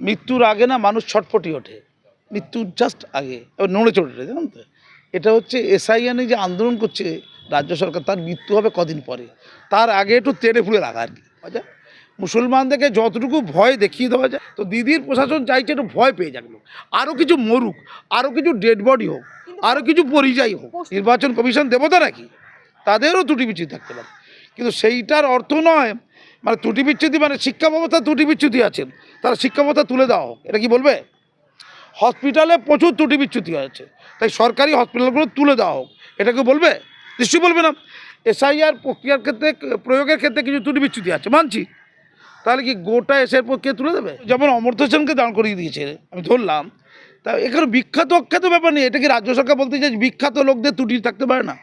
মৃত্যুর আগে না মানুষ ছটফটি ওঠে। মৃত্যুর জাস্ট আগে। এবার নড়ে চড়ে ওঠে জানেন তো? এটা হচ্ছে এসআইএনে যে আন্দোলন করছে রাজ্য সরকার তার মৃত্যু হবে কদিন পরে। তার আগে একটু তেড়ে ফুলে রাখা আর কি। মুসলমানদেরকে যতটুকু ভয় দেখিয়ে দেওয়া যায় তো দিদির প্রশাসন চাইছে একটু ভয় পেয়ে যাক লোক। আরও কিছু মরুক আরও কিছু ডেড বডি হোক আরও কিছু পরিযায়ী হোক। নির্বাচন কমিশন দেবতা নাকি? তাদেরও ত্রুটি বিচ্ছুতি থাকতে পারে। কিন্তু সেইটার অর্থ নয় মানে ত্রুটি বিচ্ছুতি মানে শিক্ষা ব্যবস্থা ত্রুটি বিচ্ছুতি আছেন তারা শিক্ষা ব্যবস্থা তুলে দেওয়া হোক এটা কি বলবে? হসপিটালে প্রচুর ত্রুটি বিচ্ছুতি আছে তাই সরকারি হসপিটালগুলো তুলে দেওয়া হোক। এটাকে বলবে? নিশ্চয়ই বলবে না। এসআইআর প্রক্রিয়ার ক্ষেত্রে, প্রয়োগের ক্ষেত্রে কিছু ত্রুটি বিচ্ছুতি আছে। মানছি। তাহলে কি গোটা এসআইআর প্রক্রিয়া তুলে দেবে? যেমন অমর্ত্য সেনকে দাঁড় করিয়ে দিয়েছে, আমি ধরলাম। তা এখানে বিখ্যাত অখ্যাত ব্যাপার নেই। এটা কি রাজ্য সরকার বলতে চাই বিখ্যাত লোকদের ত্রুটি থাকতে পারে না।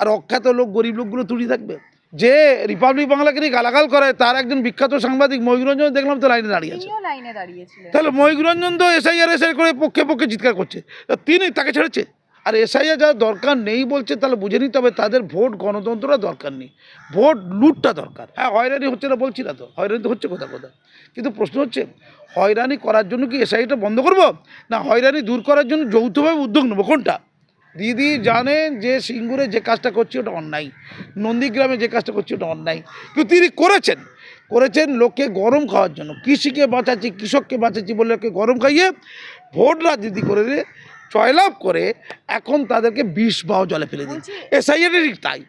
আর অখ্যাত লোক, গরিব লোকগুলো ত্রুটি থাকবে? যে রিপাবলিক বাংলাকে নিয়ে গালাগাল করে তার একজন বিখ্যাত সাংবাদিক ময়ূরঞ্জন দেখলাম তো লাইনে দাঁড়িয়ে আছে। লাইনে দাঁড়িয়েছিলেন। তাহলে ময়ূরঞ্জন তো এসআইআর এসআই করে পক্ষে পক্ষে চিৎকার করছে। তা তিনি তাকে ছেড়েছে। আর এসআইআর যারা দরকার নেই বলছে তাহলে বুঝে নিতে হবে তাদের ভোট গণতন্ত্রটা দরকার নেই। ভোট লুটটা দরকার। হ্যাঁ হয়রানি হচ্ছে না বলছি না তো। হয়রানি তো হচ্ছে কোথা কোথা কিন্তু প্রশ্ন হচ্ছে হয়রানি করার জন্য কি এসআইটা বন্ধ করব? না হয়রানি দূর করার জন্য যৌথভাবে উদ্যোগ নেব? কোনটা? দিদি জানেন যে সিঙ্গুরে যে কাজটা করছি ওটা অন্যায়। নন্দীগ্রামে যে কাজটা করছি ওটা অন্যায়। কিন্তু তিনি করেছেন। করেছেন লোককে গরম খাওয়ার জন্য। কৃষিকে বাঁচাচ্ছি কৃষককে বাঁচাচ্ছি বলে লোককে গরম খাইয়ে ভোট রাজনীতি করে জয়লাভ করে এখন তাদেরকে বিষ বাও জলে ফেলে দিন। বলছি- এসআইআর তাই।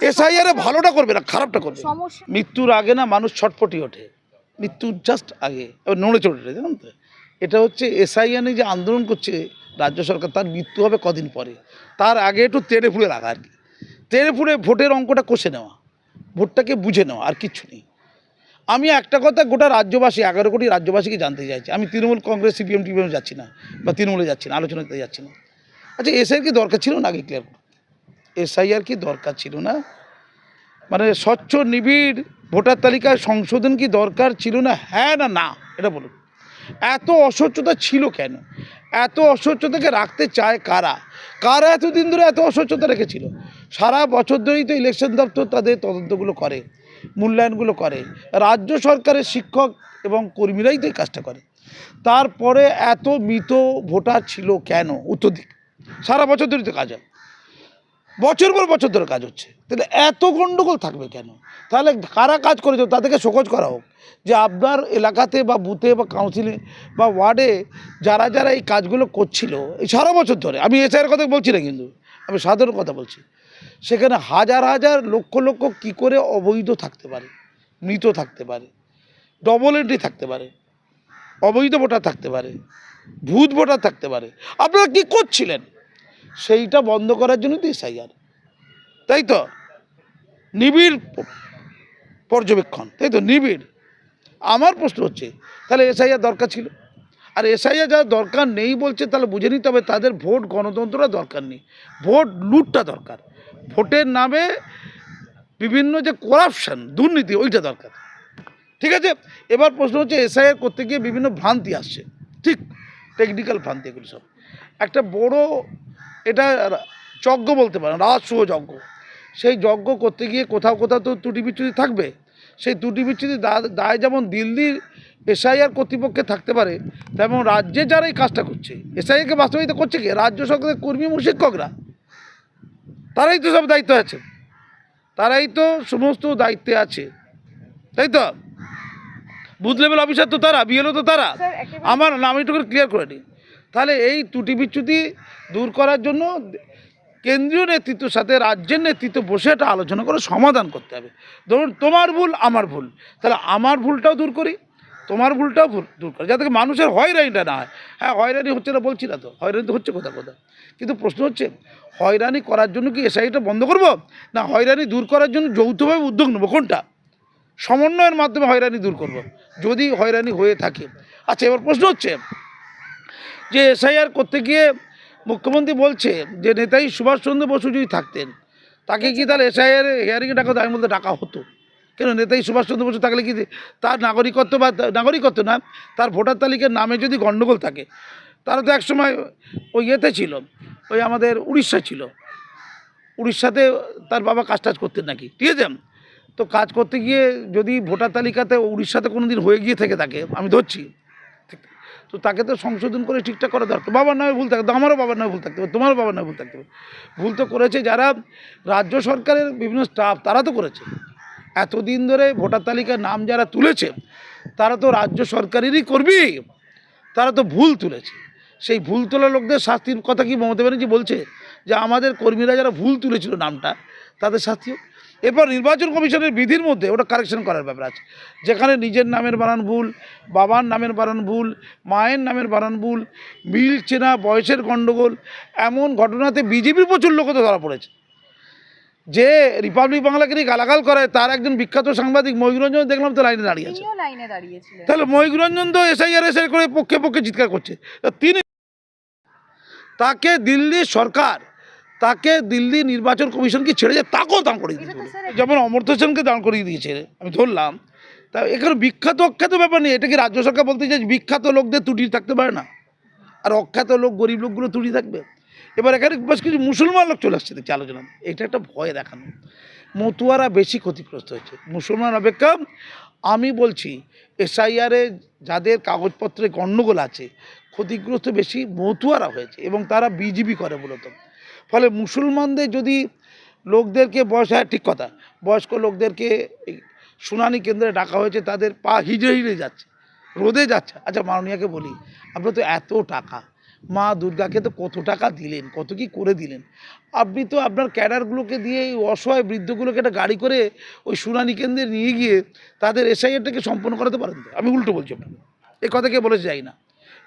এসআইআর ভালোটা করবে না খারাপটা করবে মৃত্যুর আগে না মানুষ ছটফটি ওঠে। মৃত্যুর জাস্ট আগে। এবার নড়ে চড়ে ওঠে জানেন তো? এটা হচ্ছে এসআইএনে যে আন্দোলন করছে রাজ্য সরকার তার মৃত্যু হবে কদিন পরে। তার আগে একটু তেড়ে ফুলে রাখা আর কি। তেড়ে ফুলে ভোটের অঙ্কটা কষে নেওয়া, ভোটটাকে বুঝে নেওয়া আর কিচ্ছু নেই। আমি একটা কথা গোটা রাজ্যবাসী, এগারো কোটি রাজ্যবাসীকে জানতে চাইছি। আমি তৃণমূল কংগ্রেস, সিপিএম, টিপিএম যাচ্ছি না বা তৃণমূলে যাচ্ছি না আলোচনাতে যাচ্ছি না। আচ্ছা এসআইআর কি দরকার ছিল না আগে ক্লিয়ার এসআইআর কি দরকার ছিল না? মানে স্বচ্ছ, নিবিড় ভোটার তালিকায় সংশোধন কি দরকার ছিল না? হ্যাঁ না না, এটা বলুন। এত অস্বচ্ছতা ছিল কেন? এত অস্বচ্ছতাকে রাখতে চায় কারা? কারা এতদিন ধরে এত অস্বচ্ছতা রেখেছিল? সারা বছর ধরেই তো ইলেকশন দপ্তর তাদের তদন্তগুলো করে, মূল্যায়নগুলো করে। রাজ্য সরকারের শিক্ষক এবং কর্মীরাই তো এই কাজটা করে। তারপরে এত মৃত ভোটার ছিল কেন? উত্তর দিক। সারা বছর ধরে তো কাজ হয়। বছর পর বছর ধরে কাজ হচ্ছে। তাহলে এত গণ্ডগোল থাকবে কেন? তাহলে কারা কাজ করেছে? তাদেরকে শোকজ করা হোক যে আপনার এলাকাতে বা বুথে বা কাউন্সিলে বা ওয়ার্ডে যারা যারা এই কাজগুলো করছিল, এই সারা বছর ধরে, আমি এসআইয়ের কথা বলছি না কিন্তু, আমি সাধারণ কথা বলছি, সেখানে হাজার হাজার লক্ষ লক্ষ কি করে অবৈধ থাকতে পারে, মৃত থাকতে পারে ডবল এন্ট্রি থাকতে পারে, অবৈধ ভোটার থাকতে পারে, ভূত ভোটার থাকতে পারে, আপনারা কি করছিলেন? সেইটা বন্ধ করার জন্য তো এসআইআর তাই তো? নিবিড় পর্যবেক্ষণ, তাই তো? নিবিড়। আমার প্রশ্ন হচ্ছে, তাহলে এসআইআর দরকার ছিল? আর এসআইআর যারা দরকার নেই বলছে, তাহলে বুঝে নিতে হবে তাদের ভোট গণতন্ত্রটা দরকার নেই। ভোট লুটটা দরকার। ভোটের নামে বিভিন্ন যে করাপশন দুর্নীতি, ওইটা দরকার। ঠিক আছে? এবার প্রশ্ন হচ্ছে এসআইআর করতে গিয়ে বিভিন্ন ভ্রান্তি আসছে। ঠিক টেকনিক্যাল ভ্রান্তি এগুলো সব। একটা বড় এটা যজ্ঞ বলতে পারেন রাজসূহ যজ্ঞ। সেই যজ্ঞ করতে গিয়ে কোথাও কোথাও তো ত্রুটি বিচ্ছুতি থাকবে। সেই ত্রুটি বিচ্যুতি দা- দায় যেমন দিল্লির এসআইআর কর্তৃপক্ষে থাকতে পারে তেমন রাজ্যে যারা এই কাজটা করছে এসআইআরকে বাস্তবায়িত করছে কি? রাজ্য সরকারের কর্মী এবং শিক্ষকরা। তারাই তো সব দায়িত্ব আছে। তারাই তো সমস্ত দায়িত্বে আছে। তাই তো? বুথ লেভেল অফিসার তো তারা বিএলও তো তারা। আমার নাম একটু করে ক্লিয়ার করে নিই তাহলে এই ত্রুটি বিচ্যুতি দূর করার জন্য কেন্দ্রীয় নেতৃত্বের সাথে রাজ্যের নেতৃত্ব বসে একটা আলোচনা করে সমাধান করতে হবে। ধরুন তোমার ভুল, আমার ভুল। তাহলে আমার ভুলটাও দূর করি, তোমার ভুলটাও ভুল দূর করি। যাতে মানুষের হয়রানিটা না হয়। হ্যাঁ হয়রানি হচ্ছে না বলছি না তো। হয়রানি তো হচ্ছে কোথা কোথা কিন্তু প্রশ্ন হচ্ছে, হয়রানি করার জন্য কি এসআইটা বন্ধ করব? না হয়রানি দূর করার জন্য যৌথভাবে উদ্যোগ নেব? কোনটা? সমন্বয়ের মাধ্যমে হয়রানি দূর করব। যদি হয়রানি হয়ে থাকে। আচ্ছা এবার প্রশ্ন হচ্ছে যে এসআইআর করতে গিয়ে মুখ্যমন্ত্রী বলছে যে নেতাজি সুভাষচন্দ্র বসু যদি থাকতেন, তাকে কি তাহলে এসআইআর হিয়ারিংয়ে ডাকা তার মধ্যে ডাকা হতো? কেন নেতাজি সুভাষচন্দ্র বসু থাকলে কি তার নাগরিকত্ব বা নাগরিকত্ব না, তার ভোটার তালিকার নামে যদি গণ্ডগোল থাকে? তারা তো একসময় ওই ইয়েতে ছিল, ওই আমাদের উড়িষ্যা ছিল। উড়িষ্যাতে তার বাবা কাজ টাজ করতেন নাকি? ঠিক আছে? তো কাজ করতে গিয়ে যদি ভোটার তালিকাতে উড়িষ্যাতে কোনো দিন হয়ে গিয়ে থেকে থাকে, আমি ধরছি। তো তাকে তো সংশোধন করে ঠিকঠাক করা দরকার। বাবার নামে ভুল থাকতে আমারও বাবার নামে ভুল থাকতে পারে তোমারও বাবার নামে ভুল থাকতে পারে ভুল তো করেছে যারা রাজ্য সরকারের বিভিন্ন স্টাফ তারা তো করেছে। এতদিন ধরে ভোটার তালিকার নাম যারা তুলেছে, তারা তো রাজ্য সরকারেরই করবি তারা তো ভুল তুলেছে। সেই ভুল তোলা লোকদের শাস্তির কথা কি মমতা ব্যানার্জি বলছে? যে আমাদের কর্মীরা যারা ভুল তুলেছিল নামটা তাদের শাস্তি হোক এরপর নির্বাচন কমিশনের বিধির মধ্যে ওটা কারেকশন করার ব্যাপার আছে। যেখানে নিজের নামের বানান ভুল বাবার নামের বানান ভুল মায়ের নামের বানান ভুল মিল চেনা বয়সের গণ্ডগোল এমন ঘটনাতে বিজেপির প্রচুর লোক তো ধরা পড়েছে। যে রিপাবলিক বাংলাকে নিয়ে গালাগাল করে তার একজন বিখ্যাত সাংবাদিক ময়ূরঞ্জন দেখলাম তো লাইনে দাঁড়িয়ে আছে। তিনিও তাহলে ময়ূরঞ্জন তো এসআইআর এসআই করে পক্ষে পক্ষে চিৎকার করছে। তা তিনি তাকে দিল্লি সরকার তাকে দিল্লি নির্বাচন কমিশন কি ছেড়ে যায় তাকেও দান করিয়ে দিতে। স্যার- যেমন অমর্ত্য সেনকে দান করিয়ে দিয়েছে আমি ধরলাম। তা এখানে বিখ্যাত অখ্যাত ব্যাপার নেই এটা কি রাজ্য সরকার বলতে চাই বিখ্যাত লোকদের ত্রুটি থাকতে পারে না? আর অখ্যাত লোক গরিব লোকগুলো ত্রুটি থাকবে? এবার এখানে বেশ কিছু মুসলমান লোক চলে আসছে দেখছি আলোচনা। এটা একটা ভয় দেখানো। মতুয়ারা বেশি ক্ষতিগ্রস্ত হয়েছে। মুসলমান অপেক্ষা আমি বলছি এসআইআরে যাদের কাগজপত্রে গণ্ডগোল আছে ক্ষতিগ্রস্ত বেশি মতুয়ারা হয়েছে এবং তারা বিজিবি করে মূলত। ফলে মুসলমানদের যদি লোকদেরকে বয়স হ্যাঁ ঠিক কথা, বয়স্ক লোকদেরকে শুনানি কেন্দ্রে ডাকা হয়েছে, তাদের পা হিজে হিজে যাচ্ছে, রোদে যাচ্ছে। আচ্ছা মাননীয়াকে বলি আপনার তো এত টাকা, মা দুর্গাকে তো কত টাকা দিলেন, কত কি করে দিলেন? আপনি তো আপনার ক্যাডারগুলোকে দিয়ে এই অসহায় বৃদ্ধগুলোকে একটা গাড়ি করে ওই শুনানি কেন্দ্রে নিয়ে গিয়ে তাদের এসআইআরটাকে সম্পন্ন করাতে পারেন আমি উল্টো বলছি আপনাকে। এই কথা কে বলেছে যাই না।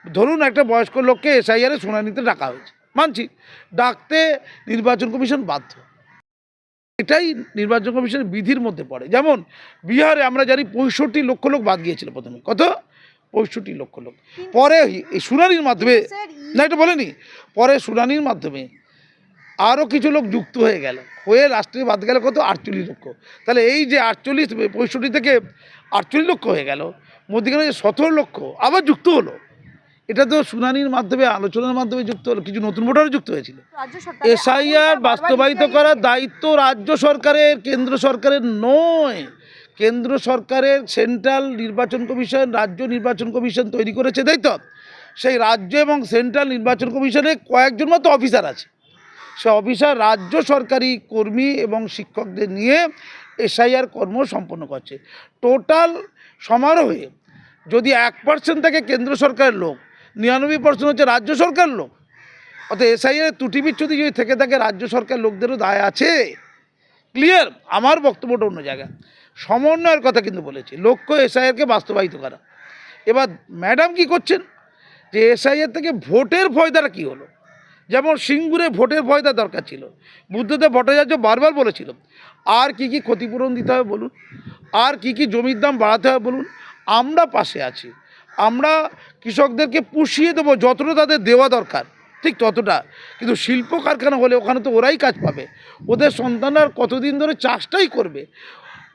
ধরুন একটা বয়স্ক লোককে এসআইআরে শুনানিতে ডাকা হয়েছে। মানছি ডাকতে নির্বাচন কমিশন বাধ্য। এটাই নির্বাচন কমিশনের বিধির মধ্যে পড়ে। যেমন বিহারে আমরা জানি পঁয়ষট্টি লক্ষ লোক বাদ গিয়েছিল প্রথমে। কত? পঁয়ষট্টি লক্ষ লোক। পরে এই শুনানির মাধ্যমে না এটা বলেনি। পরে শুনানির মাধ্যমে আরও কিছু লোক যুক্ত হয়ে গেল। হয়ে লাস্টে বাদ গেল কত? আটচল্লিশ লক্ষ। তাহলে এই যে আটচল্লিশ পঁয়ষট্টি থেকে আটচল্লিশ লক্ষ হয়ে গেল মধ্যিখানে যে সতেরো লক্ষ আবার যুক্ত হলো। এটা তো শুনানির মাধ্যমে আলোচনার মাধ্যমে যুক্ত হলো কিছু নতুন ভোটারও যুক্ত হয়েছিল। এসআইআর বাস্তবায়িত করার দায়িত্ব রাজ্য সরকারের কেন্দ্র সরকারের নয়। কেন্দ্র সরকারের সেন্ট্রাল নির্বাচন কমিশন রাজ্য নির্বাচন কমিশন তৈরি করেছে তাই তো? সেই রাজ্য এবং সেন্ট্রাল নির্বাচন কমিশনে কয়েকজন মতো অফিসার আছে। সে অফিসার রাজ্য সরকারি কর্মী এবং শিক্ষকদের নিয়ে এসআইআর কর্ম সম্পন্ন করছে। টোটাল সমারোহে যদি এক পার্সেন্ট থাকে কেন্দ্র সরকারের লোক নিরানব্বই পার্সেন্ট হচ্ছে রাজ্য সরকার লোক। অর্থাৎ এসআইআর ত্রুটি বিচ্ছুতি যদি থেকে থাকে, রাজ্য সরকার লোকদেরও দায় আছে। ক্লিয়ার আমার বক্তব্যটা অন্য জায়গায়। সমন্বয়ের কথা কিন্তু বলেছি। লক্ষ্য এসআইআরকে বাস্তবায়িত করা। এবার ম্যাডাম কি করছেন? যে এসআইআর থেকে ভোটের ফয়দাটা কি হলো? যেমন সিঙ্গুরে ভোটের ফয়দা দরকার ছিল। বুদ্ধদেব ভট্টাচার্য বারবার বলেছিল, আর কি কি ক্ষতিপূরণ দিতে হবে বলুন? আর কি কি জমির দাম বাড়াতে হবে বলুন? আমরা পাশে আছি। আমরা কৃষকদেরকে পুষিয়ে দেবো, যতটা তাদের দেওয়া দরকার, ঠিক ততটা। কিন্তু শিল্প কারখানা হলে ওখানে তো ওরাই কাজ পাবে। ওদের সন্তানরা কতদিন ধরে চাষটাই করবে?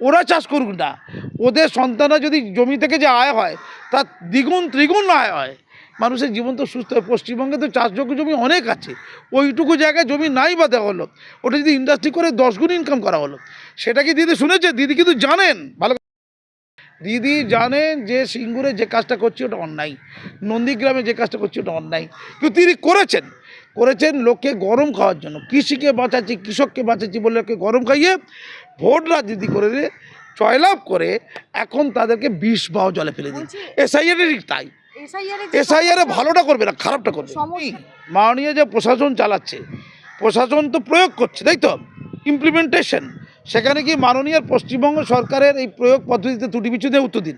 ওরা চাষ করুক না। ওদের সন্তানরা যদি জমি থেকে যে আয় হয়, তার দ্বিগুণ ত্রিগুণ আয় হয়। মানুষের জীবন তো সুস্থ হয়। পশ্চিমবঙ্গে তো চাষযোগ্য জমি অনেক আছে। ওইটুকু জায়গায় জমি নাই বা দেওয়া হলো। ওটা যদি ইন্ডাস্ট্রি করে দশ গুণ ইনকাম করা হলো। সেটা কি দিদি শুনেছে? দিদি কিন্তু জানেন। ভালো দিদি জানেন যে সিঙ্গুরে যে কাজটা করছি ওটা অন্যায়। নন্দীগ্রামে যে কাজটা করছি ওটা অন্যায়। কিন্তু তিনি করেছেন। করেছেন লোককে গরম খাওয়ার জন্য। কৃষিকে বাঁচাচ্ছি কৃষককে বাঁচাচ্ছি বলে লোককে গরম খাইয়ে ভোট রাজনীতি করে জয়লাভ করে এখন তাদেরকে বিষ বাহ জলে ফেলে দিন বলছি এসআইআর ঠিক তাই এসআইআর ভালোটা করবে না খারাপটা করবে। মাননীয় যে প্রশাসন চালাচ্ছে প্রশাসন তো প্রয়োগ করছে তাই তো? ইমপ্লিমেন্টেশন সেখানে কি মাননীয় পশ্চিমবঙ্গ সরকারের এই প্রয়োগ পদ্ধতিতে ত্রুটি বিচ্ছুতি উত্তর দিন।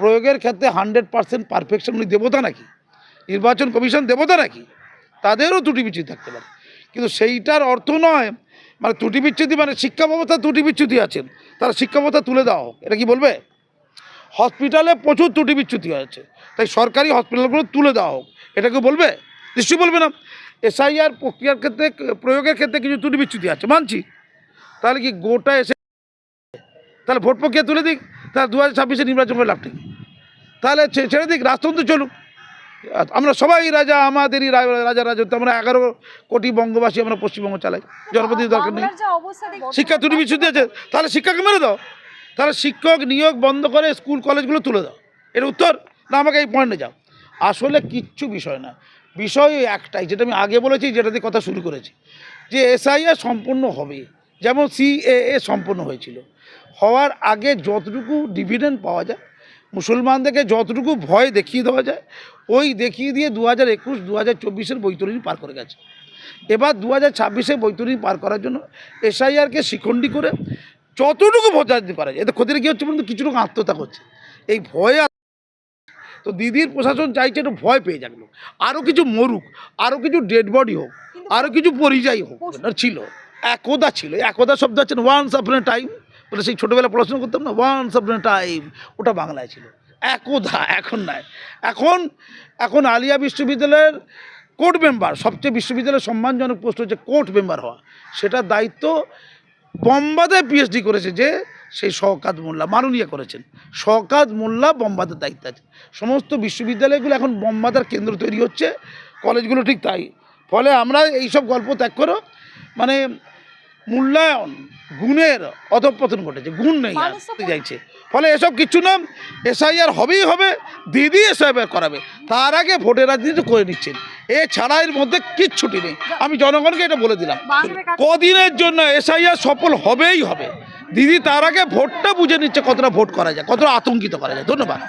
প্রয়োগের ক্ষেত্রে হান্ড্রেড পার্সেন্ট পারফেকশন উনি দেবতা নাকি? নির্বাচন কমিশন দেবতা নাকি? তাদেরও ত্রুটি বিচ্ছুতি থাকতে পারে। কিন্তু সেইটার অর্থ নয় মানে ত্রুটি বিচ্ছুতি মানে শিক্ষা ব্যবস্থা ত্রুটি বিচ্ছুতি আছে। তারা শিক্ষা ব্যবস্থা তুলে দেওয়া হোক, এটা কি বলবে? হসপিটালে প্রচুর ত্রুটি বিচ্যুতি হয়েছে, তাই সরকারি হসপিটালগুলো তুলে দেওয়া হোক এটাকে বলবে? নিশ্চয়ই বলবে না। এসআইআর প্রক্রিয়ার ক্ষেত্রে, প্রয়োগের ক্ষেত্রে কিছু ত্রুটি বিচ্যুতি আছে, মানছি। তাহলে কি গোটা এসে তাহলে ভোট প্রক্রিয়া তুলে দিক তাহলে দু হাজার ছাব্বিশে নির্বাচন করে লাভটা কি? তাহলে ছেড়ে দিক রাজতন্ত্র চলুক। আমরা সবাই রাজা আমাদেরই রাজা রাজত্ব আমরা এগারো কোটি বঙ্গবাসী আমরা পশ্চিমবঙ্গ চালাই। জনপতি দরকার নেই। শিক্ষা ত্রুটি বিচ্ছুতি আছে তাহলে শিক্ষাকে মেরে দাও। তাহলে শিক্ষক নিয়োগ বন্ধ করে স্কুল কলেজগুলো তুলে দাও। এর উত্তর? না আমাকে এই পয়েন্টে যাও। আসলে কিচ্ছু বিষয় না। বিষয় একটাই যেটা আমি আগে বলেছি যেটা দিয়ে কথা শুরু করেছি। যে এসআইআর সম্পূর্ণ হবে। যেমন সিএএ সম্পন্ন হয়েছিল। হওয়ার আগে যতটুকু ডিভিডেন্ড পাওয়া যায় মুসলমানদেরকে যতটুকু ভয় দেখিয়ে দেওয়া যায় ওই দেখিয়ে দিয়ে দু হাজার একুশ দু হাজার চব্বিশের বৈতরণী পার করে গেছে। এবার দু হাজার ছাব্বিশে বৈতরণী পার করার জন্য এসআইআরকে শিখণ্ডি করে যতটুকু ভোটার দিতে পারে এতে ক্ষতির কী হচ্ছে বলুন তো? কিছুটুকু আত্মহত্যা করছে। এই ভয় তো দিদির প্রশাসন চাইছে একটু ভয় পেয়ে যাক আরও কিছু মরুক আরও কিছু ডেড বডি হোক আরও কিছু পরিযায়ী হোক ছিল। একদা ছিল, একদা শব্দ হচ্ছে ওয়ান্স আপন টাইম বলে সেই ছোটোবেলা পড়াশোনা করতাম না ওয়ান্স আপন টাইম ওটা বাংলায় ছিল। একদা, এখন নাই। এখন এখন আলিয়া বিশ্ববিদ্যালয়ের কোর্ট মেম্বার সবচেয়ে বিশ্ববিদ্যালয়ের সম্মানজনক পোস্ট হচ্ছে কোর্ট মেম্বার হওয়া। সেটার দায়িত্ব বম্বাদে পিএইচডি করেছে যে সেই শওকাত মোল্লা, মাননীয় করেছেন। শওকাত মোল্লা বম্বাদের দায়িত্ব আছে। সমস্ত বিশ্ববিদ্যালয়গুলো এখন বম্বাদের কেন্দ্র তৈরি হচ্ছে, কলেজগুলো ঠিক তাই। ফলে আমরা এইসব গল্প ত্যাগ করো। মানে মূল্যায়ন গুণের অধপতন ঘটেছে গুণ নেই চাইছে। ফলে এসব কিচ্ছু না এসআইআর হবেই হবে দিদি এসআইআর করাবে। তার আগে ভোটের রাজনীতি করে নিচ্ছেন। এছাড়া এর মধ্যে কিচ্ছুটি নেই। আমি জনগণকে এটা বলে দিলাম। কাছে- কদিনের জন্য এসআইআর সফল হবেই হবে? দিদি তার আগে ভোটটা বুঝে নিচ্ছে কতটা ভোট করা যায় কতটা আতঙ্কিত করা যায়। ধন্যবাদ।